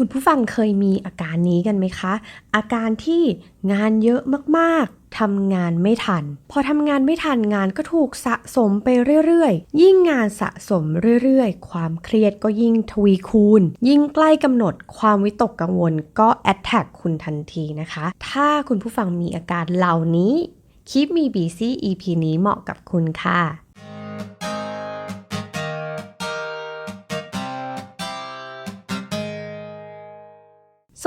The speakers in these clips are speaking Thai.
คุณผู้ฟังเคยมีอาการนี้กันไหมคะ อาการที่งานเยอะมากๆทำงานไม่ทัน พอทำงานไม่ทันงานก็ถูกสะสมไปเรื่อยๆ ยิ่งงานสะสมเรื่อยๆ ความเครียดก็ยิ่งทวีคูณ ยิ่งใกล้กำหนดความวิตกกังวลก็แอดแทกคุณทันทีนะคะ ถ้าคุณผู้ฟังมีอาการเหล่านี้คลิปมี BC EP นี้เหมาะกับคุณค่ะ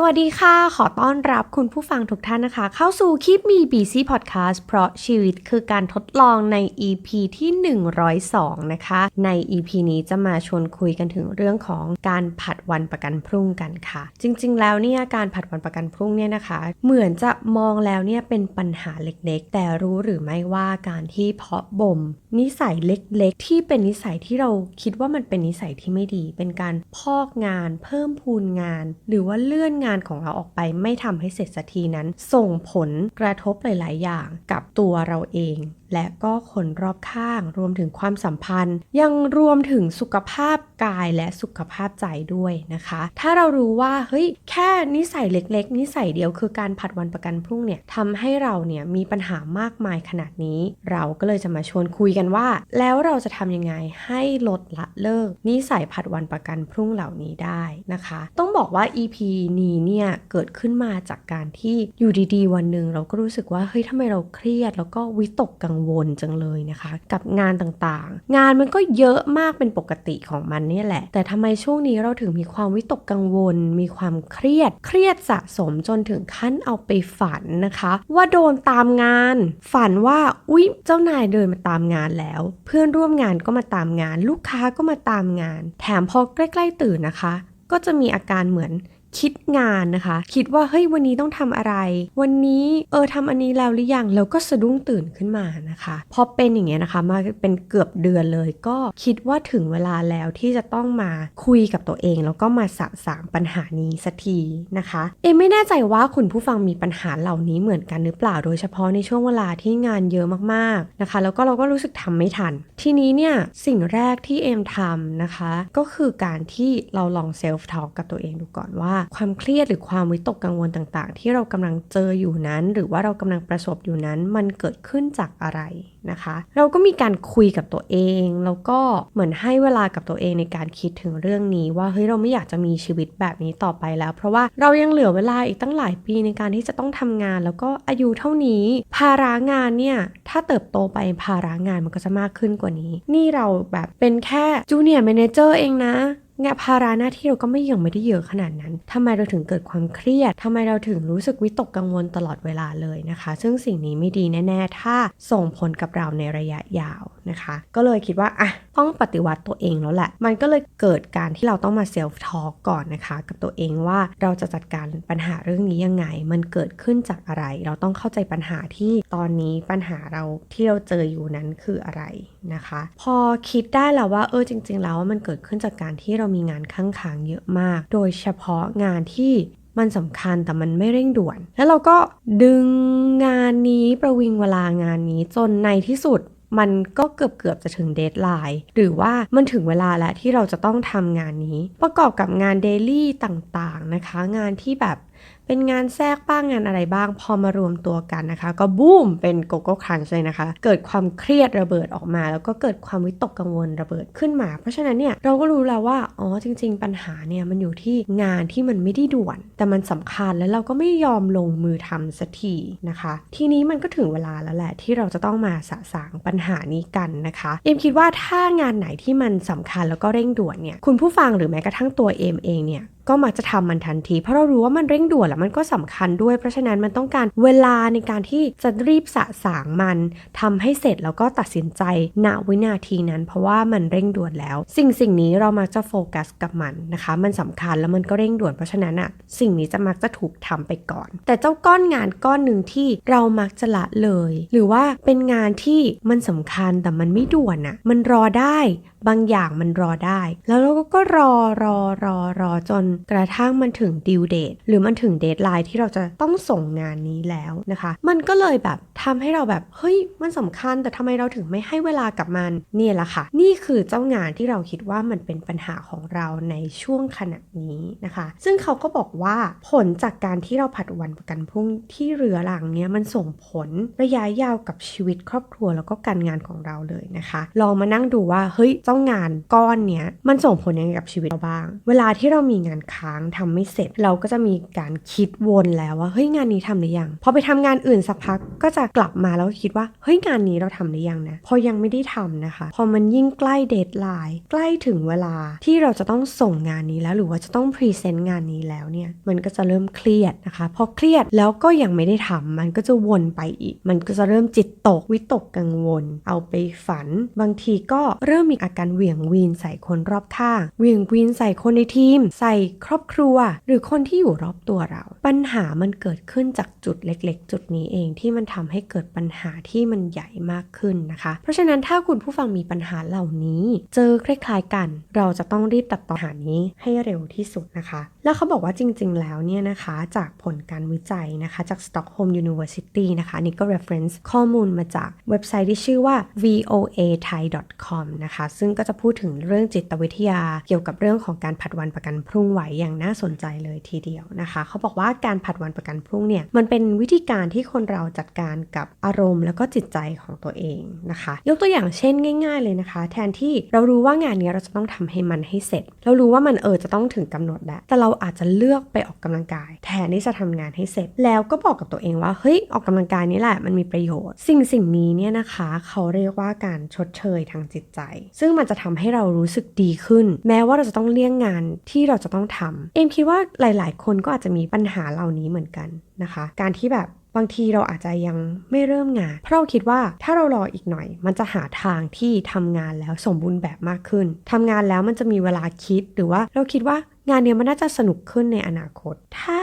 วัสดีค่ะ ขอต้อนรับคุณผู้ฟังทุกท่านนะคะ เข้าสู่คลิปมี BC Podcast เพราะชีวิตคือการทดลองใน EP ที่ 102 นะคะ ใน EP นี้จะมาชวนคุยกันถึงเรื่องของการผัดวันประกันพรุ่งกันค่ะ จริง ๆ แล้วเนี่ยการผัดวันประกันพรุ่งเนี่ยนะคะ เหมือนจะมองแล้วเนี่ยเป็นปัญหาเล็กๆ แต่รู้หรือไม่ว่าการที่เพาะบ่มนิสัยเล็กๆ ที่เป็นนิสัยที่เราคิดว่ามันเป็นนิสัยที่ไม่ดี เป็นการพอกงาน เพิ่มพูนงาน หรือว่าเลื่อนงานของเราออกไปไม่ทำให้เสร็จสักทีนั้น ส่งผลกระทบหลาย ๆ อย่างกับตัวเราเอง และก็คนรอบข้าง รวมถึงความสัมพันธ์ ยังรวมถึงสุขภาพกายและสุขภาพใจด้วยนะคะ ถ้าเรารู้ว่าเฮ้ยแค่นิสัยเล็ก ๆ นิสัยเดียวคือการผัดวันประกันพรุ่งเนี่ยทำให้เราเนี่ยมีปัญหามากมายขนาดนี้ เราก็เลยจะมาชวนคุยกันว่า แล้วเราจะทำยังไงให้ลดละเลิก นิสัยผัดวันประกันพรุ่งเหล่านี้ได้นะคะ ต้องบอกว่า EP นี้เนี่ยเกิดขึ้นมาจากการที่อยู่ดีๆ วันหนึ่งเราก็รู้สึกว่าเฮ้ยทำไมเราเครียด แล้วก็วิตกกังววลจังเลยนะคะ กับงานต่างๆ งานมันก็เยอะมากเป็นปกติของมันนี่แหละ แต่ทำไมช่วงนี้เราถึงมีความวิตกกังวล มีความเครียด เครียดสะสมจนถึงขั้นเอาไปฝันนะคะ ว่าโดนตามงาน ฝันว่าอุ๊ยเจ้านายเดินมาตามงานแล้ว เพื่อนร่วมงานก็มาตามงาน ลูกค้าก็มาตามงาน แถมพอใกล้ ๆ ตื่นนะคะ ก็จะมีอาการเหมือน คิดงานนะคะ คิดว่าเฮ้ยวันนี้ต้องทำอะไร วันนี้เออทำอันนี้แล้วหรือยังแล้วก็สะดุ้งตื่นขึ้นมานะคะพอเป็นอย่างเงี้ยนะคะมาเป็นเกือบเดือนเลยก็คิดว่าถึงเวลาแล้วที่จะต้องมาคุยกับตัวเอง แล้วก็มาสะสางปัญหานี้สักทีนะคะ เอไม่แน่ใจว่าคุณผู้ฟังมีปัญหาเหล่านี้เหมือนกันหรือเปล่าโดยเฉพาะในช่วงเวลาที่งานเยอะมากๆนะคะ แล้วก็เราก็รู้สึกทำไม่ทัน ทีนี้เนี่ยสิ่งแรกที่เอมทำนะคะ ก็คือการที่เราลองเซลฟ์ทอ l k กับตัวเองดูก่อนว่าความเครียดหรือความวิตกกังวลต่างๆ ที่เรากำลังเจออยู่นั้น หรือว่าเรากำลังประสบอยู่นั้น มันเกิดขึ้นจากอะไรนะคะ เราก็มีการคุยกับตัวเอง แล้วก็เหมือนให้เวลากับตัวเองในการคิดถึงเรื่องนี้ ว่าเฮ้ยเราไม่อยากจะมีชีวิตแบบนี้ต่อไปแล้ว เพราะว่าเรายังเหลือเวลาอีกตั้งหลายปีในการที่จะต้องทำงาน แล้วก็อายุเท่านี้ ภาระงานเนี่ยถ้าเติบโตไปภาระงานมันก็จะมากขึ้นกว่านี้ นี่เราแบบเป็นแค่จูเนียร์แมเนเจอร์เองนะ งานภาระหน้าที่เราก็ไม่ยังไม่ได้เยอะขนาดนั้นทำไมเราถึงเกิดความเครียดทำไมเราถึงรู้สึกวิตกกังวลตลอดเวลาเลยนะคะ ซึ่งสิ่งนี้ไม่ดีแน่ ๆ ถ้าส่งผลกับเราในระยะยาวนะคะ ก็เลยคิดว่าอะต้องปฏิวัติตัวเองแล้วแหละ มันก็เลยเกิดการที่เราต้องมาเซลฟ์ทอ l k ก่อนนะคะ กับตัวเองว่าเราจะจัดการปัญหาเรื่องนี้ยังไง มันเกิดขึ้นจากอะไร เราต้องเข้าใจปัญหาที่ตอนนี้ปัญหาเราที่เราเจออยู่นั้นคืออะไร นะคะ พอคิดได้แล้วว่าเออจริง ๆ แล้วมันเกิดขึ้นจากการที่เรามีงานข้างค้างเยอะมาก โดยเฉพาะงานที่มันสำคัญแต่มันไม่เร่งด่วน แล้วเราก็ดึงงานนี้ประวิงเวลางานนี้จนในที่สุดมันก็เกือบเกือบจะถึงเดทไลน์หรือว่ามันถึงเวลาแล้วที่เราจะต้องทำงานนี้ ประกอบกับงานเดลี่ต่างๆนะคะ งานที่แบบ เป็นงานแทรกบ้างงานอะไรบ้าง พอมารวมตัวกันนะคะ ก็บูมเป็นโกโก้ครันช์เลยนะคะ เกิดความเครียดระเบิดออกมา แล้วก็เกิดความวิตกกังวลระเบิดขึ้นมา เพราะฉะนั้นเนี่ยเราก็รู้แล้วว่าอ๋อจริง ๆ ปัญหาเนี่ยมันอยู่ที่งานที่มันไม่ได้ด่วน แต่มันสำคัญแล้วเราก็ไม่ยอมลงมือทำสักทีนะคะ ทีนี้มันก็ถึงเวลาแล้วแหละที่เราจะต้องมาสะสางปัญหานี้กันนะคะเอ็มคิดว่าถ้างานไหนที่มันสำคัญแล้วก็เร่งด่วนเนี่ยคุณผู้ฟังหรือแม้กระทั่งตัวเอ็มเองเนี่ยก็มักจะทำมันทันที เพราะเรารู้ว่ามันเร่งด่วนแล้วมันก็สำคัญด้วย เพราะฉะนั้นมันต้องการเวลาในการที่จะรีบสะสางมันทำให้เสร็จแล้วก็ตัดสินใจณวินาทีนั้น เพราะว่ามันเร่งด่วนแล้ว สิ่งสิ่งนี้เรามักจะโฟกัสกับมันนะคะ มันสำคัญแล้วมันก็เร่งด่วนเพราะฉะนั้นอะสิ่งนี้จะมักจะถูกทำไปก่อน แต่เจ้าก้อนงานก้อนหนึ่งที่เรามักจะละเลย หรือว่าเป็นงานที่มันสำคัญแต่มันไม่ด่วนอะมันรอได้บางอย่างมันรอได้ แล้วเราก็รอรอรอรอจนกระทั่งมันถึงดิวเดทหรือมันถึงเดทไลน์ที่เราจะต้องส่งงานนี้แล้วนะคะ มันก็เลยแบบทำให้เราแบบเฮ้ยมันสำคัญแต่ทำไมเราถึงไม่ให้เวลากับมันเนี่ยแหละค่ะ นี่คือเจ้างานที่เราคิดว่ามันเป็นปัญหาของเราในช่วงขณะนี้นะคะ ซึ่งเขาก็บอกว่าผลจากการที่เราผัดวันประกันพรุ่งที่เรือหลังเนี้ยมันส่งผลระยะยาวกับชีวิตครอบครัวแล้วก็การงานของเราเลยนะคะลองมานั่งดูว่าเฮ้ยเจ้างานก้อนเนี้ยมันส่งผลยังไงกับชีวิตเราบ้าง เวลาที่เรามีงานค้างทำไม่เสร็จ เราก็จะมีการคิดวนแล้วว่าเฮ้ยงานนี้ทำหรือยังพอไปทำงานอื่นสักพักก็จะกลับมาแล้วคิดว่าเฮ้ยงานนี้เราทำหรือยังนะพอยังไม่ได้ทำนะคะ พอมันยิ่งใกล้เดทไลน์ใกล้ถึงเวลาที่เราจะต้องส่งงานนี้แล้ว หรือว่าจะต้องพรีเซนต์งานนี้แล้วเนี่ยมันก็จะเริ่มเครียดนะคะพอเครียดแล้วก็ยังไม่ได้ทำมันก็จะวนไปอีก มันก็จะเริ่มจิตตกวิตกกังวล เอาไปฝัน บางทีก็เริ่มมีอาการเหวี่ยงวีนใส่คนรอบข้างเหวี่ยงวีนใส่คนในทีม ใส่ครอบครัว หรือคนที่อยู่รอบตัวเรา ปัญหามันเกิดขึ้นจากจุดเล็ก ๆ จุดนี้เองที่มันทำให้เกิดปัญหาที่มันใหญ่มากขึ้นนะคะ เพราะฉะนั้นถ้าคุณผู้ฟังมีปัญหาเหล่านี้ เจอคล้ายๆกัน เราจะต้องรีบตัดต่อปัญหานี้ให้เร็วที่สุดนะคะ แล้วเขาบอกว่าจริง ๆ แล้วเนี่ยนะคะจากผลการวิจัยนะคะจาก Stockholm University นะคะนี่ก็ reference ข้อมูลมาจากเว็บไซต์ที่ชื่อว่า voa thai com นะคะซึ่งก็จะพูดถึงเรื่องจิตวิทยาเกี่ยวกับเรื่องของการผัดวันประกันพรุ่งไหวอย่างน่าสนใจเลยทีเดียวนะคะ เขาบอกว่าการผัดวันประกันพรุ่งเนี่ยมันเป็นวิธีการที่คนเราจัดการกับอารมณ์ แล้วก็จิตใจของตัวเองนะคะ ยกตัวอย่างเช่นง่าย ๆ เลยนะคะ แทนที่เรารู้ว่างานนี้เราจะต้องทำให้มันให้เสร็จ เรารู้ว่ามันเออจะต้องถึงกำหนดแล้วแต่เราอาจจะเลือกไปออกกำลังกาย แทนที่จะทำงานให้เสร็จ แล้วก็บอกกับตัวเองว่าเฮ้ยออกกำลังกายนี่แหละมันมีประโยชน์ สิ่งสิ่งนี้เนี่ยนะคะ เขาเรียกว่าการชดเชยทางจิตใจ ซึ่งมันจะทำให้เรารู้สึกดีขึ้น แม้ว่าเราจะต้องเลี่ยงงานที่เราจะต้องทำเอ็มคิดว่าหลาย ๆ คนก็อาจจะมีปัญหาเหล่านี้เหมือนกันนะคะ การที่แบบบางทีเราอาจจะยังไม่เริ่มงาน เพราะเราคิดว่าถ้าเรารออีกหน่อย มันจะหาทางที่ทำงานแล้วสมบูรณ์แบบมากขึ้นทำงานแล้วมันจะมีเวลาคิดหรือว่าเราคิดว่างานเนี้ยมันน่าจะสนุกขึ้นในอนาคต ถ้า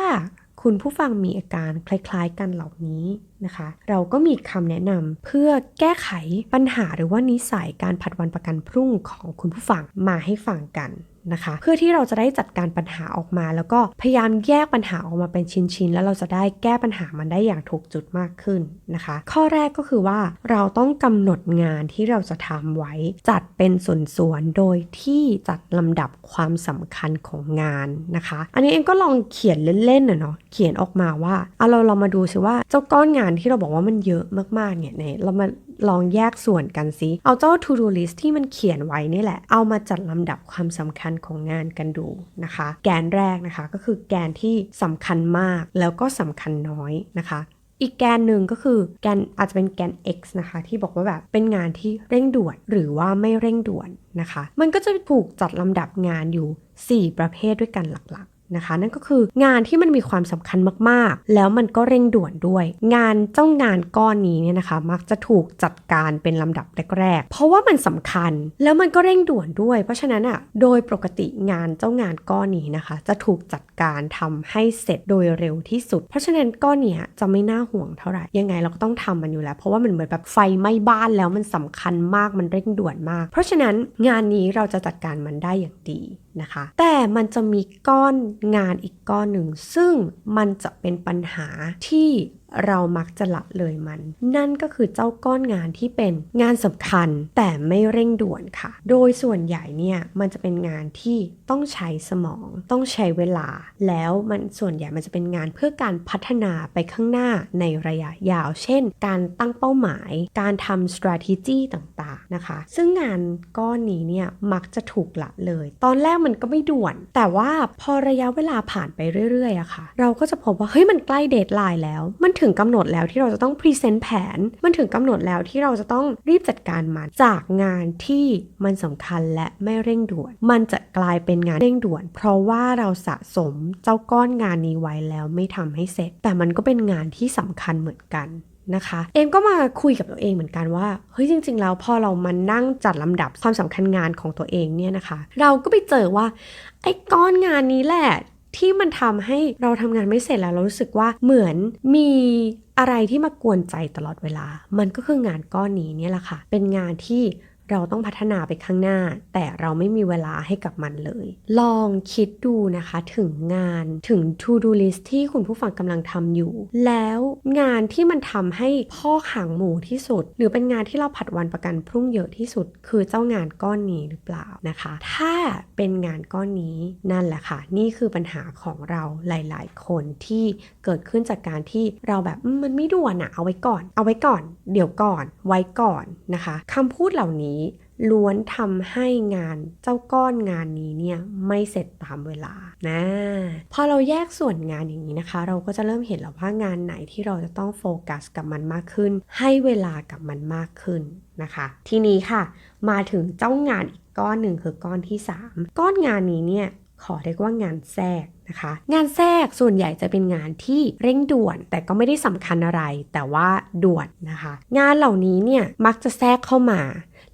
คุณผู้ฟังมีอาการคล้าย ๆ กันเหล่านี้นะคะ เราก็มีคำแนะนำเพื่อแก้ไขปัญหาหรือว่านิสัยการผัดวันประกันพรุ่งของคุณผู้ฟังมาให้ฟังกัน นะคะ เพื่อที่เราจะได้จัดการปัญหาออกมา แล้วก็พยายามแยกปัญหาออกมาเป็นชิ้นๆ แล้วเราจะได้แก้ปัญหามันได้อย่างถูกจุดมากขึ้นนะคะ ข้อแรกก็คือว่าเราต้องกำหนดงานที่เราจะทำไว้ จัดเป็นส่วนๆ โดยที่จัดลำดับความสำคัญของงานนะคะ อันนี้เองก็ลองเขียนเล่นๆนะเนาะเขียนออกมาว่าเอาเราเรามาดูซิว่าเจ้าก้อนงานที่เราบอกว่ามันเยอะมากๆเนี่ยเนี่ยเรามา ลองแยกส่วนกันซิ เอาเจ้า to do list ที่มันเขียนไว้นี่แหละ เอามาจัดลำดับความสำคัญของงานกันดูนะคะ แกนแรกนะคะก็คือแกนที่สำคัญมากแล้วก็สำคัญน้อยนะคะอีกแกนหนึ่งก็คือแกนอาจจะเป็นแกน x นะคะ ที่บอกว่าแบบเป็นงานที่เร่งด่วนหรือว่าไม่เร่งด่วนนะคะ มันก็จะถูกจัดลำดับงานอยู่ 4 ประเภทด้วยกันหลักๆ นะคะ นั่นก็คืองานที่มันมีความสำคัญมากๆ แล้วมันก็เร่งด่วนด้วย งานเจ้างานก้อนนี้เนี่ยนะคะ มักจะถูกจัดการเป็นลำดับแรกๆ เพราะว่ามันสำคัญแล้วมันก็เร่งด่วนด้วย เพราะฉะนั้นอะโดยปกติงานเจ้างานก้อนนี้นะคะ จะถูกจัดการทำให้เสร็จโดยเร็วที่สุด เพราะฉะนั้นก้อนเนี้ยจะไม่น่าห่วงเท่าไหร่ยังไงเราก็ต้องทำมันอยู่แล้ว เพราะว่ามันเหมือนแบบไฟไหม้บ้านแล้วมันสำคัญมากมันเร่งด่วนมาก เพราะฉะนั้นงานนี้เราจะจัดการมันได้อย่างดี นะคะ แต่มันจะมีก้อนงานอีกก้อนหนึ่ง ซึ่งมันจะเป็นปัญหาที่ เรามักจะละเลยมัน นั่นก็คือเจ้าก้อนงานที่เป็นงานสำคัญแต่ไม่เร่งด่วนค่ะ โดยส่วนใหญ่เนี่ยมันจะเป็นงานที่ต้องใช้สมอง ต้องใช้เวลา แล้วมันส่วนใหญ่มันจะเป็นงานเพื่อการพัฒนาไปข้างหน้าในระยะยาว เช่น การตั้งเป้าหมาย การทำ strategy ต่างๆนะคะ ซึ่งงานก้อนนี้เนี่ยมักจะถูกละเลย ตอนแรกมันก็ไม่ด่วน แต่ว่าพอระยะเวลาผ่านไปเรื่อยๆอะค่ะ เราก็จะพบว่าเฮ้ยมันใกล้เดทไลน์แล้วมันถึงกำหนดแล้วที่เราจะต้องพรีเซนต์แผน มันถึงกำหนดแล้วที่เราจะต้องรีบจัดการมัน จากงานที่มันสำคัญและไม่เร่งด่วน มันจะกลายเป็นงานเร่งด่วน เพราะว่าเราสะสมเจ้าก้อนงานนี้ไว้แล้วไม่ทำให้เสร็จ แต่มันก็เป็นงานที่สำคัญเหมือนกันนะคะเอมก็มาคุยกับตัวเองเหมือนกันว่าเฮ้ยจริง ๆ แล้วพอเรามานั่งจัดลำดับความสำคัญงานของตัวเองเนี่ยนะคะ เราก็ไปเจอว่าไอ้ก้อนงานนี้แหละ ที่มันทำให้เราทำงานไม่เสร็จแล้วเรารู้สึกว่าเหมือนมีอะไรที่มากวนใจตลอดเวลา มันก็คืองานก้อนนี้เนี่ยแหละค่ะ เป็นงานที่ เราต้องพัฒนาไปข้างหน้า แต่เราไม่มีเวลาให้กับมันเลย ลองคิดดูนะคะถึงงานถึง to do list ที่คุณผู้ฟังกำลังทำอยู่ แล้วงานที่มันทำให้พ่อหางหมูที่สุด หรือเป็นงานที่เราผัดวันประกันพรุ่งเยอะที่สุด คือเจ้างานก้อนนี้หรือเปล่านะคะ ถ้าเป็นงานก้อนนี้นั่นแหละค่ะ นี่คือปัญหาของเราหลาย ๆ คนที่เกิดขึ้นจากการที่เราแบบมันไม่ด่วนอะเอาไว้ก่อน เอาไว้ก่อน เดี๋ยวก่อน ไว้ก่อนนะคะคำพูดเหล่านี้ล้วนทำให้งานเจ้าก้อนงานนี้เนี่ยไม่เสร็จตามเวลานะพอเราแยกส่วนงานอย่างนี้นะคะ เราก็จะเริ่มเห็นแล้วว่างานไหนที่เราจะต้องโฟกัสกับมันมากขึ้น ให้เวลากับมันมากขึ้นนะคะ ทีนี้ค่ะ มาถึงเจ้างานอีกก้อนหนึ่งคือก้อนที่ 3 ก้อนงานนี้เนี่ยขอเรียกว่างานแทรก นะคะ งานแทรกส่วนใหญ่จะเป็นงานที่เร่งด่วน แต่ก็ไม่ได้สำคัญอะไร แต่ว่าด่วนนะคะ งานเหล่านี้เนี่ยมักจะแทรกเข้ามา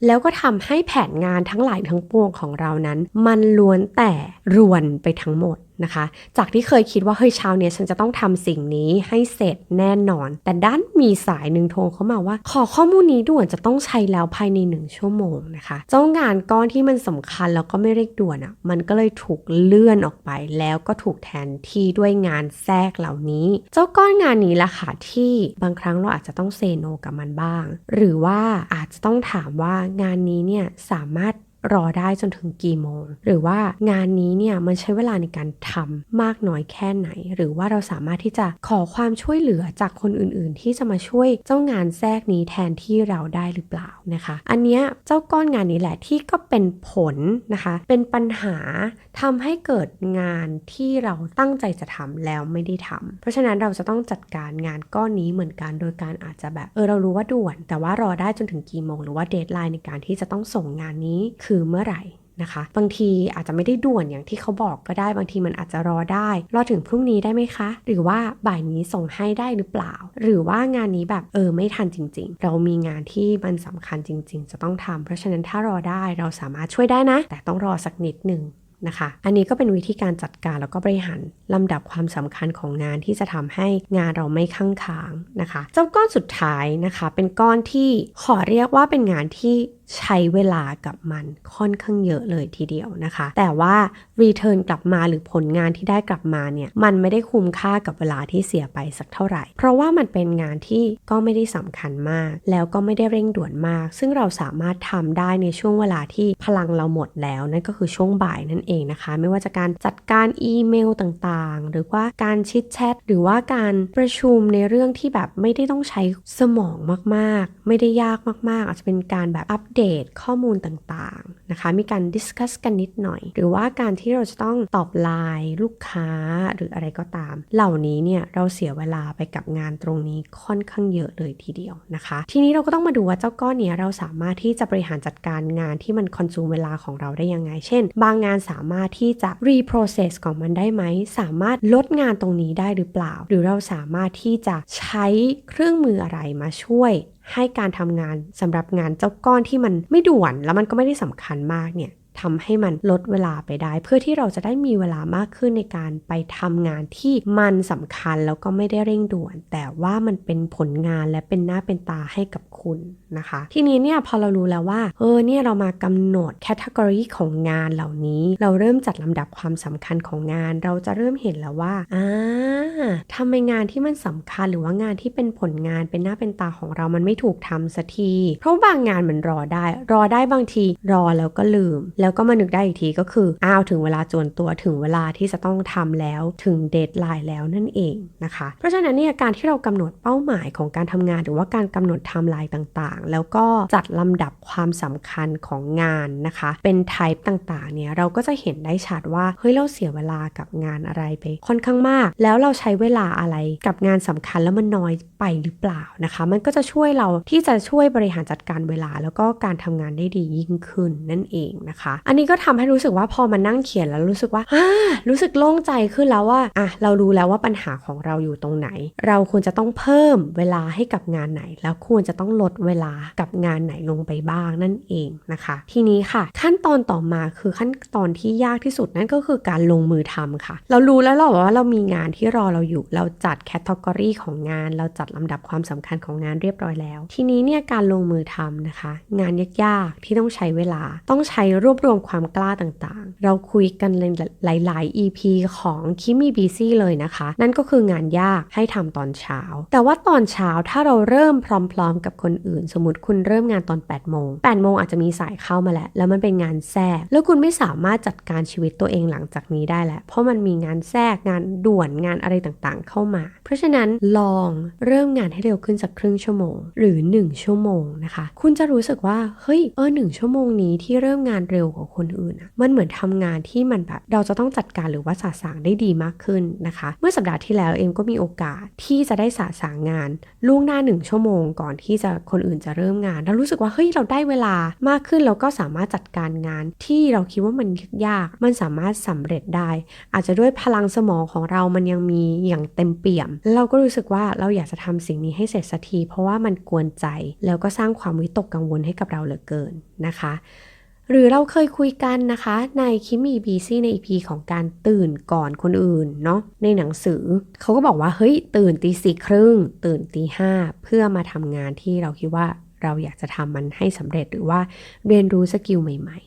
แล้วก็ทำให้แผนงานทั้งหลายทั้งปวงของเรานั้น มันล้วนแต่รวนไปทั้งหมดนะคะ จากที่เคยคิดว่าเฮ้ยเช้าเนี้ยฉันจะต้องทำสิ่งนี้ให้เสร็จแน่นอน แต่ด้านมีสายหนึ่งโทรเข้ามาว่า ขอข้อมูลนี้ด่วนจะต้องใช้แล้วภายในหนึ่งชั่วโมงนะคะ เจ้างานก้อนที่มันสำคัญแล้วก็ไม่เร่งด่วนอะ่ะ มันก็เลยถูกเลื่อนออกไปแล้วก็ถูกแทนที่ด้วยงานแทรกเหล่านี้ เจ้าก้อนงานนี้ล่ะค่ะที่บางครั้งเราอาจจะต้องเซโนกับมันบ้าง หรือว่าอาจจะต้องถามว่างานนี้เนี่ยสามารถ รอได้จนถึงกี่โมง หรือว่างานนี้เนี่ยมันใช้เวลาในการทำมากน้อยแค่ไหน หรือว่าเราสามารถที่จะขอความช่วยเหลือจากคนอื่นๆ ที่จะมาช่วยเจ้างานแทรกนี้แทนที่เราได้หรือเปล่านะคะ อันเนี้ยเจ้าก้อนงานนี้แหละที่ก็เป็นผลนะคะ เป็นปัญหาทำให้เกิดงานที่เราตั้งใจจะทำแล้วไม่ได้ทำเพราะฉะนั้นเราจะต้องจัดการงานก้อนนี้เหมือนกันโดยการอาจจะแบบเออเรารู้ว่าด่วน แต่ว่ารอได้จนถึงกี่โมง หรือว่าเดทไลน์ในการที่จะต้องส่งงานนี้คือเมื่อไหร่นะคะ บางทีอาจจะไม่ได้ด่วนอย่างที่เขาบอกก็ได้ บางทีมันอาจจะรอได้ รอถึงพรุ่งนี้ได้ไหมคะ หรือว่าบ่ายนี้ส่งให้ได้หรือเปล่า หรือว่างานนี้แบบเออไม่ทันจริง ๆ เรามีงานที่มันสำคัญจริง ๆ จะต้องทำเพราะฉะนั้นถ้ารอได้เราสามารถช่วยได้นะ แต่ต้องรอสักนิดหนึ่งนะคะ อันนี้ก็เป็นวิธีการจัดการแล้วก็บริหารลำดับความสำคัญของงานที่จะทำให้งานเราไม่ข้างค้างนะคะ เจ้าก้อนสุดท้ายนะคะ เป็นก้อนที่ขอเรียกว่าเป็นงานที่ใช้เวลากับมันค่อนข้างเยอะเลยทีเดียวนะคะ แต่ว่า return กลับมาหรือผลงานที่ได้กลับมาเนี่ยมันไม่ได้คุ้มค่ากับเวลาที่เสียไปสักเท่าไหร่ เพราะว่ามันเป็นงานที่ก็ไม่ได้สำคัญมาก แล้วก็ไม่ได้เร่งด่วนมาก ซึ่งเราสามารถทำได้ในช่วงเวลาที่พลังเราหมดแล้วนั่นก็คือช่วงบ่ายนั่นเองนะคะ ไม่ว่าจะการจัดการอีเมลต่างๆ หรือว่าการชิดแชทหรือว่าการประชุมในเรื่องที่แบบไม่ได้ต้องใช้สมองมากๆ ไม่ได้ยากมากๆ อาจจะเป็นการแบบอัปเดตข้อมูลต่างๆนะคะ มีการดิสคัสกันนิดหน่อย หรือว่าการที่เราจะต้องตอบไลน์ลูกค้าหรืออะไรก็ตาม เหล่านี้เนี่ยเราเสียเวลาไปกับงานตรงนี้ค่อนข้างเยอะเลยทีเดียวนะคะ ทีนี้เราก็ต้องมาดูว่าเจ้าก้อนเนี้ยเราสามารถที่จะบริหารจัดการงานที่มันคอนซูมเวลาของเราได้ยังไง เช่น บางงานสามารถที่จะ reprocess ของมันได้ไหม สามารถลดงานตรงนี้ได้หรือเปล่า หรือเราสามารถที่จะใช้เครื่องมืออะไรมาช่วย ให้การทำงานสำหรับงานเจ้าก้อนที่มันไม่ด่วนแล้วมันก็ไม่ได้สำคัญมากเนี่ย ทำให้มันลดเวลาไปได้ เพื่อที่เราจะได้มีเวลามากขึ้นในการไปทำงานที่มันสำคัญแล้วก็ไม่ได้เร่งด่วน แต่ว่ามันเป็นผลงานและเป็นหน้าเป็นตาให้กับคุณนะคะ ทีนี้เนี่ยพอเรารู้แล้วว่าเออเนี่ยเรามากำหนดแคตตากรีของงานเหล่านี้ เราเริ่มจัดลำดับความสำคัญของงาน เราจะเริ่มเห็นแล้วว่าอ่าทำไมงานที่มันสำคัญหรือว่างานที่เป็นผลงานเป็นหน้าเป็นตาของเรามันไม่ถูกทำสักที เพราะบางงานมันรอได้ รอได้บางทีรอแล้วก็ลืมแล้วก็มานึกได้อีกทีก็คืออ้าวถึงเวลาจวนตัวถึงเวลาที่จะต้องทำแล้วถึงเดทไลน์แล้วนั่นเองนะคะ เพราะฉะนั้นเนี่ยการที่เรากำหนดเป้าหมายของการทำงาน หรือว่าการกำหนดไทม์ไลน์ต่างๆ แล้วก็จัดลำดับความสำคัญของงานนะคะ เป็นไทป์ต่างๆเนี่ยเราก็จะเห็นได้ชัดว่าเฮ้ยเราเสียเวลากับงานอะไรไป ค่อนข้างมาก แล้วเราใช้เวลาอะไรกับงานสำคัญแล้วมันน้อยไปหรือเปล่านะคะ มันก็จะช่วยเราที่จะช่วยบริหารจัดการเวลา แล้วก็การทำงานได้ดียิ่งขึ้นนั่นเองนะคะอันนี้ก็ทำให้รู้สึกว่าพอมานั่งเขียนแล้วรู้สึกว่ารู้สึกโล่งใจขึ้นแล้วว่าอะเรารู้แล้วว่าปัญหาของเราอยู่ตรงไหน เราควรจะต้องเพิ่มเวลาให้กับงานไหน แล้วควรจะต้องลดเวลากับงานไหนลงไปบ้างนั่นเองนะคะ ทีนี้ค่ะ ขั้นตอนต่อมาคือขั้นตอนที่ยากที่สุดนั่นก็คือการลงมือทำค่ะ เรารู้แล้วหรอว่าเรามีงานที่รอเราอยู่ เราจัดแคตตากรีของงาน เราจัดลำดับความสำคัญของงานเรียบร้อยแล้ว ทีนี้เนี่ยการลงมือทำนะคะ งานยากๆที่ต้องใช้เวลาต้องใช้รวบรวมความกล้าต่างๆ เราคุยกันหลาย ๆ EP ของคิมีบีซี่เลยนะคะ นั่นก็คืองานยากให้ทำตอนเช้า แต่ว่าตอนเช้าถ้าเราเริ่มพร้อม ๆ กับคนอื่น สมมติคุณเริ่มงานตอน8โมง8โมงอาจจะมีสายเข้ามาแล้ว แล้วมันเป็นงานแทรก แล้วคุณไม่สามารถจัดการชีวิตตัวเองหลังจากนี้ได้แล้ว เพราะมันมีงานแทรกงานด่วนงานอะไรต่างๆ เข้ามา เพราะฉะนั้นลองเริ่มงานให้เร็วขึ้นสักครึ่งชั่วโมง หรือ 1 ชั่วโมงนะคะ คุณจะรู้สึกว่าเฮ้ยเออหชั่วโมงนี้ที่เริ่มงานเร็วกว่าคนอื่น มันเหมือนทำงานที่มันแบบเราจะต้องจัดการหรือว่าสาสางได้ดีมากขึ้นนะคะ เมื่อสัปดาห์ที่แล้วเอ็มก็มีโอกาสที่จะได้สาสางงานล่วงหน้าหนึ่งชั่วโมง ก่อนที่จะคนอื่นจะเริ่มงานแล้วรู้สึกว่าเฮ้ยเราได้เวลามากขึ้นแล้วก็สามารถจัดการงานที่เราคิดว่ามันยาก มันสามารถสำเร็จได้ อาจจะด้วยพลังสมองของเรามันยังมีอย่างเต็มเปี่ยม เราก็รู้สึกว่าเราอยากจะทำสิ่งนี้ให้เสร็จสักที เพราะว่ามันกวนใจ แล้วก็สร้างความวิตกกังวลให้กับเราเหลือเกินนะคะ หรือเราเคยคุยกันนะคะในคิมีบีซี่ในอีพีของการตื่นก่อนคนอื่นเนาะในหนังสือ เขาก็บอกว่าเฮ้ยตื่นตีสี่ครึ่งตื่นตีห้าเพื่อมาทำงานที่เราคิดว่าเราอยากจะทำมันให้สำเร็จหรือว่าเรียนรู้สกิลใหม่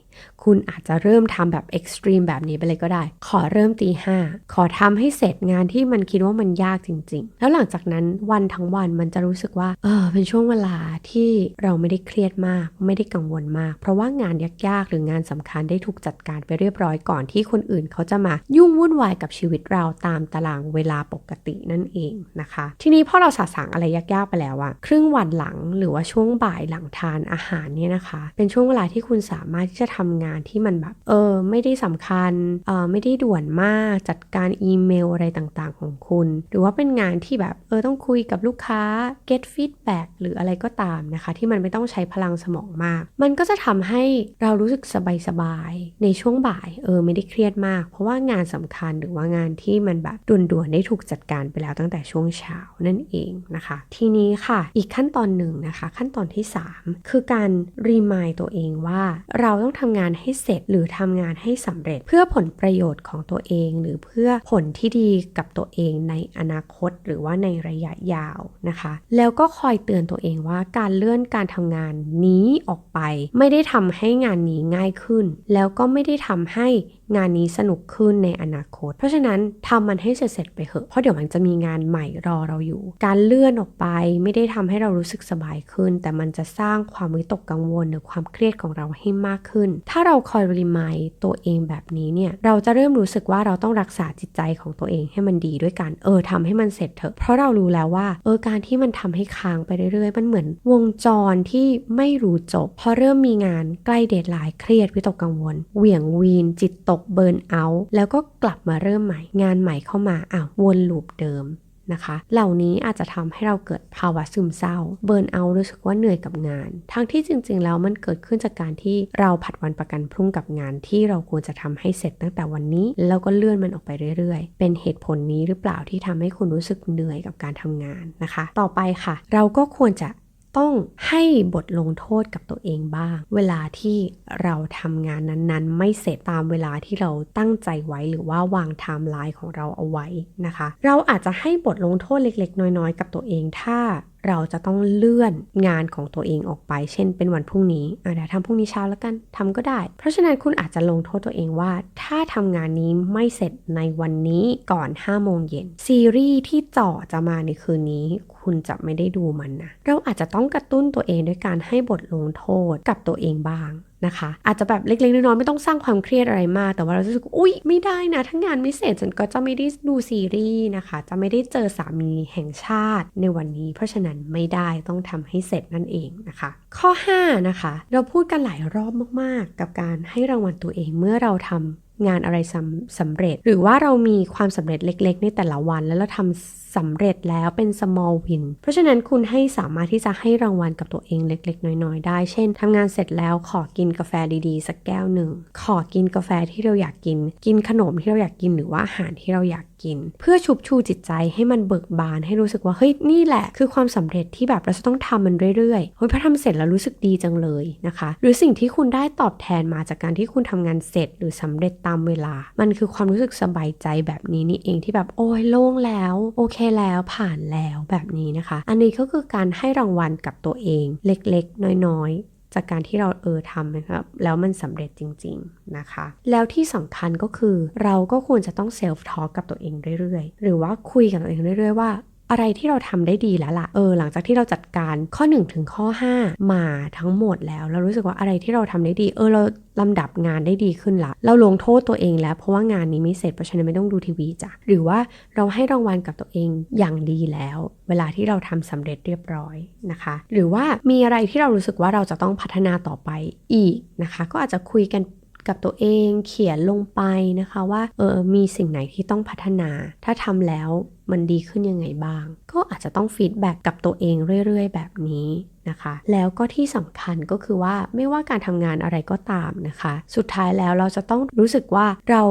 คุณอาจจะเริ่มทำแบบเอ็กซ์ตรีมแบบนี้ไปเลยก็ได้ ขอเริ่มตีห้าขอทำให้เสร็จงานที่มันคิดว่ามันยากจริง ๆ แล้วหลังจากนั้นวันทั้งวันมันจะรู้สึกว่า เออ เป็นช่วงเวลาที่เราไม่ได้เครียดมาก ไม่ได้กังวลมาก เพราะว่างานยากๆ หรืองานสำคัญได้ถูกจัดการไปเรียบร้อยก่อนที่คนอื่นเขาจะมายุ่งวุ่นวายกับชีวิตเราตามตารางเวลาปกตินั่นเองนะคะ ทีนี้พอเราสาสางอะไรยากๆไปแล้วอะครึ่งวันหลังหรือว่าช่วงบ่ายหลังทานอาหารเนี่ยนะคะ เป็นช่วงเวลาที่คุณสามารถที่จะทำงานานที่มันแบบเออไม่ได้สำคัญเออไม่ได้ด่วนมากจัดการอีเมลอะไรต่างๆ ของคุณ หรือว่าเป็นงานที่แบบเออต้องคุยกับลูกค้า get feedback หรืออะไรก็ตามนะคะ ที่มันไม่ต้องใช้พลังสมองมาก มันก็จะทำให้เรารู้สึกสบายๆในช่วงบ่ายเออไม่ได้เครียดมาก เพราะว่างานสำคัญหรือว่างานที่มันแบบด่วนๆได้ถูกจัดการไปแล้วตั้งแต่ช่วงเช้านั่นเองนะคะ ทีนี้ค่ะอีกขั้นตอนหนึ่งนะคะ ขั้นตอนที่ 3 คือการรีมายตัวเองว่าเราต้องทำงานให้เสร็จหรือทำงานให้สำเร็จ เพื่อผลประโยชน์ของตัวเอง หรือเพื่อผลที่ดีกับตัวเองในอนาคต หรือว่าในระยะยาวนะคะ แล้วก็คอยเตือนตัวเองว่าการเลื่อนการทำงานนี้ออกไป ไม่ได้ทำให้งานนี้ง่ายขึ้น แล้วก็ไม่ได้ทำให้ งานนี้สนุกขึ้นในอนาคต เพราะฉะนั้นทำมันให้เสร็จไปเถอะ เพราะเดี๋ยวมันจะมีงานใหม่รอเราอยู่ การเลื่อนออกไปไม่ได้ทำให้เรารู้สึกสบายขึ้น แต่มันจะสร้างความวิตกกังวลหรือความเครียดของเราให้มากขึ้น ถ้าเราคอยรีมายตัวเองแบบนี้เนี่ย เราจะเริ่มรู้สึกว่าเราต้องรักษาจิตใจของตัวเองให้มันดีด้วยกันเออทำให้มันเสร็จเถอะ เพราะเรารู้แล้วว่าเออการที่มันทำให้ค้างไปเรื่อยๆ มันเหมือนวงจรที่ไม่รู้จบ พอเริ่มมีงานใกล้เดทไลน์เครียดวิตกกังวล เหวี่ยงวีนจิตตกเบิร์นเอาแล้วก็กลับมาเริ่มใหม่ งานใหม่เข้ามาอ้าววนลูปเดิมนะคะเหล่านี้อาจจะทำให้เราเกิดภาวะซึมเศร้า เบิร์นเอารู้สึกว่าเหนื่อยกับงาน ทั้งที่จริงๆ แล้วมันเกิดขึ้นจากการที่เราผัดวันประกันพรุ่งกับงานที่เราควรจะทำให้เสร็จตั้งแต่วันนี้ แล้วก็เลื่อนมันออกไปเรื่อยๆ เป็นเหตุผลนี้หรือเปล่าที่ทำให้คุณรู้สึกเหนื่อยกับการทำงานนะคะ ต่อไปค่ะ เราก็ควรจะ ต้องให้บทลงโทษกับตัวเองบ้าง เวลาที่เราทำงานนั้นๆ ไม่เสร็จตามเวลาที่เราตั้งใจไว้หรือว่าวางไทม์ไลน์ของเราเอาไว้นะคะ เราอาจจะให้บทลงโทษเล็กๆ น้อยๆ กับตัวเองถ้า เราจะต้องเลื่อนงานของตัวเองออกไป เช่น เป็นวันพรุ่งนี้อะเดี๋ยวทำพรุ่งนี้เช้าแล้วกันทำก็ได้ เพราะฉะนั้นคุณอาจจะลงโทษตัวเองว่า ถ้าทำงานนี้ไม่เสร็จในวันนี้ก่อน5โมงเย็นซีรีส์ที่จ่อจะมาในคืนนี้ คุณจะไม่ได้ดูมันนะเราอาจจะต้องกระตุ้นตัวเองด้วยการให้บทลงโทษกับตัวเองบ้าง นะคะ อาจจะแบบเล็กๆน้อยๆไม่ต้องสร้างความเครียดอะไรมาก แต่ว่าเราจะรู้สึกอุ้ยไม่ได้นะถ้างานไม่เสร็จฉันก็จะไม่ได้ดูซีรีส์นะคะ จะไม่ได้เจอสามีแห่งชาติในวันนี้ เพราะฉะนั้นไม่ได้ต้องทำให้เสร็จนั่นเองนะคะ ข้อ 5 นะคะ เราพูดกันหลายรอบมากๆ กับการให้รางวัลตัวเองเมื่อเราทำ งานอะไรสำสำเร็จ หรือว่าเรามีความสำเร็จเล็ก ๆ ในแต่ละวัน แล้วเราทำสำเร็จแล้วเป็น small win เพราะฉะนั้นคุณให้สามารถที่จะให้รางวัลกับตัวเองเล็ก ๆ น้อย ๆ ได้ เช่นทำงานเสร็จแล้วขอกินกาแฟดีๆ สักแก้วหนึ่ง ขอกินกาแฟที่เราอยากกิน กินขนมที่เราอยากกินหรือว่าอาหารที่เราอยากกิน เพื่อชุบชูจิตใจให้มันเบิกบานให้รู้สึกว่าเฮ้ยนี่แหละ คือความสำเร็จที่แบบเราจะต้องทำมันเรื่อยๆเฮ้ยพอทำเสร็จแล้วรู้สึกดีจังเลยนะคะ หรือสิ่งที่คุณได้ตอบแทนมาจากการที่คุณทำงานเสร็จ หรือสำเร็จตามเวลา มันคือความรู้สึกสบายใจแบบนี้นี่เองที่แบบโอ้ยโล่งแล้ว โอเคแล้วผ่านแล้วแบบนี้นะคะ อันนี้ก็คือการให้รางวัลกับตัวเอง เล็กๆ น้อยๆ จากการที่เราเออทำนะครับแล้วมันสำเร็จจริง ๆนะคะ แล้วที่สำคัญก็คือเราก็ควรจะต้องเซลฟ์ทอล์กกับตัวเองเรื่อยๆ หรือว่าคุยกับตัวเองเรื่อยๆว่า อะไรที่เราทำได้ดีแล้วล่ะ เออ หลังจากที่เราจัดการข้อ1ถึงข้อ 5 มาทั้งหมดแล้ว เรารู้สึกว่าอะไรที่เราทำได้ดี เออ เราลำดับงานได้ดีขึ้นละ เราลงโทษตัวเองแล้ว เพราะว่างานนี้ไม่เสร็จ เพราะฉะนั้นไม่ต้องดูทีวีจ้ะ หรือว่าเราให้รางวัลกับตัวเองอย่างดีแล้ว เวลาที่เราทำสำเร็จเรียบร้อยนะคะ หรือว่ามีอะไรที่เรารู้สึกว่าเราจะต้องพัฒนาต่อไปอีกนะคะ ก็อาจจะคุยกัน กับตัวเองเขียนลงไปนะคะว่าเออมีสิ่งไหนที่ต้องพัฒนา ถ้าทำแล้วมันดีขึ้นยังไงบ้าง ก็อาจจะต้องฟีดแบ็กกับตัวเองเรื่อย ๆ แบบนี้นะคะ แล้วก็ที่สำคัญก็คือว่าไม่ว่าการทำงานอะไรก็ตามนะคะ สุดท้ายแล้วเราจะต้องรู้สึกว่าเรา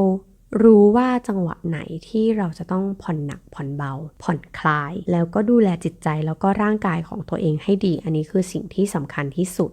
รู้ว่าจังหวะไหนที่เราจะต้องผ่อนหนักผ่อนเบา ผ่อนคลาย แล้วก็ดูแลจิตใจแล้วก็ร่างกายของตัวเองให้ดี อันนี้คือสิ่งที่สำคัญที่สุด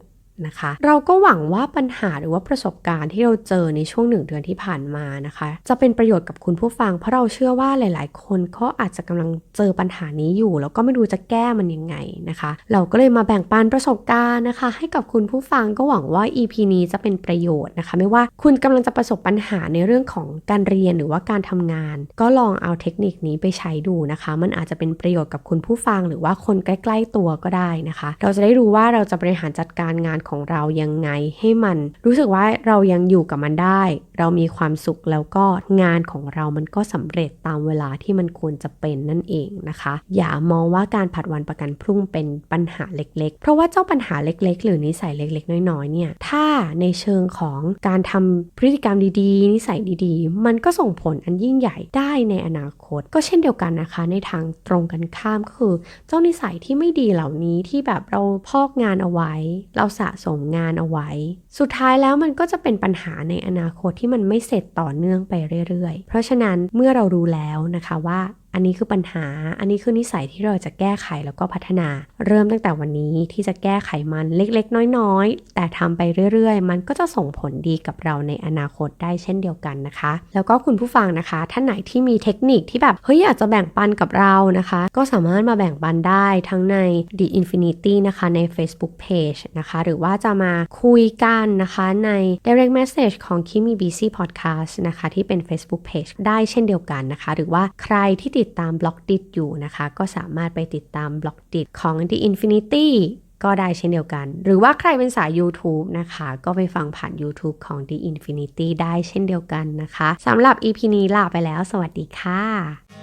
นะคะ เราก็หวังว่าปัญหาหรือว่าประสบการณ์ที่เราเจอในช่วงหนึ่งเดือนที่ผ่านมานะคะ จะเป็นประโยชน์กับคุณผู้ฟัง เพราะเราเชื่อว่าหลาย ๆ คนก็อาจจะกำลังเจอปัญหานี้อยู่ แล้วก็ไม่รู้จะแก้มันยังไงนะคะ เราก็เลยมาแบ่งปันประสบการณ์นะคะ ให้กับคุณผู้ฟังก็หวังว่า EP นี้จะเป็นประโยชน์นะคะ ไม่ว่าคุณกำลังจะประสบปัญหาในเรื่องของการเรียนหรือว่าการทำงาน ก็ลองเอาเทคนิคนี้ไปใช้ดูนะคะ มันอาจจะเป็นประโยชน์กับคุณผู้ฟัง หรือว่าคนใกล้ ๆ ตัวก็ได้นะคะ เราจะได้รู้ว่าเราจะบริหารจัดการงานของเรายังไง ให้มันรู้สึกว่าเรายังอยู่กับมันได้ เรามีความสุขแล้วก็งานของเรามันก็สำเร็จตามเวลาที่มันควรจะเป็นนั่นเองนะคะ อย่ามองว่าการผัดวันประกันพรุ่งเป็นปัญหาเล็ก ๆ เพราะว่าเจ้าปัญหาเล็ก ๆ หรือนิสัยเล็ก ๆ น้อยๆเนี่ยถ้าในเชิงของการทำพฤติกรรมดีๆ นิสัยดีๆ มันก็ส่งผลอันยิ่งใหญ่ได้ในอนาคต ก็เช่นเดียวกันนะคะ ในทางตรงกันข้ามก็คือ เจ้านิสัยที่ไม่ดีเหล่านี้ที่แบบเราพอกงานเอาไว้ เราสะสมงานเอาไว้ สุดท้ายแล้วมันก็จะเป็นปัญหาในอนาคตที่มันไม่เสร็จต่อเนื่องไปเรื่อยๆ เพราะฉะนั้นเมื่อเรารู้แล้วนะคะว่า อันนี้คือปัญหา อันนี้คือนิสัยที่เราจะแก้ไขแล้วก็พัฒนา เริ่มตั้งแต่วันนี้ที่จะแก้ไขมันเล็กๆ น้อยๆ แต่ทำไปเรื่อยๆ มันก็จะส่งผลดีกับเราในอนาคตได้เช่นเดียวกันนะคะ แล้วก็คุณผู้ฟังนะคะ ท่านไหนที่มีเทคนิคที่แบบเฮ้ยอยากจะแบ่งปันกับเรานะคะ ก็สามารถมาแบ่งปันได้ทั้งใน The Infinity นะคะใน Facebook Page นะคะ หรือว่าจะมาคุยกันนะคะใน Direct Message ของ Kimi BC Podcast นะคะที่เป็น Facebook Page ได้เช่นเดียวกันนะคะ หรือว่าใครที่ติดติดตามบล็อกดิอยู่นะคะ ก็สามารถไปติดตามบล็อกดิของ The Infinity ก็ได้เช่นเดียวกัน หรือว่าใครเป็นสาย YouTube นะคะ ก็ไปฟังผ่าน YouTube ของ The Infinity ได้เช่นเดียวกันนะคะสำหรับ EP นี้ลาไปแล้ว สวัสดีค่ะ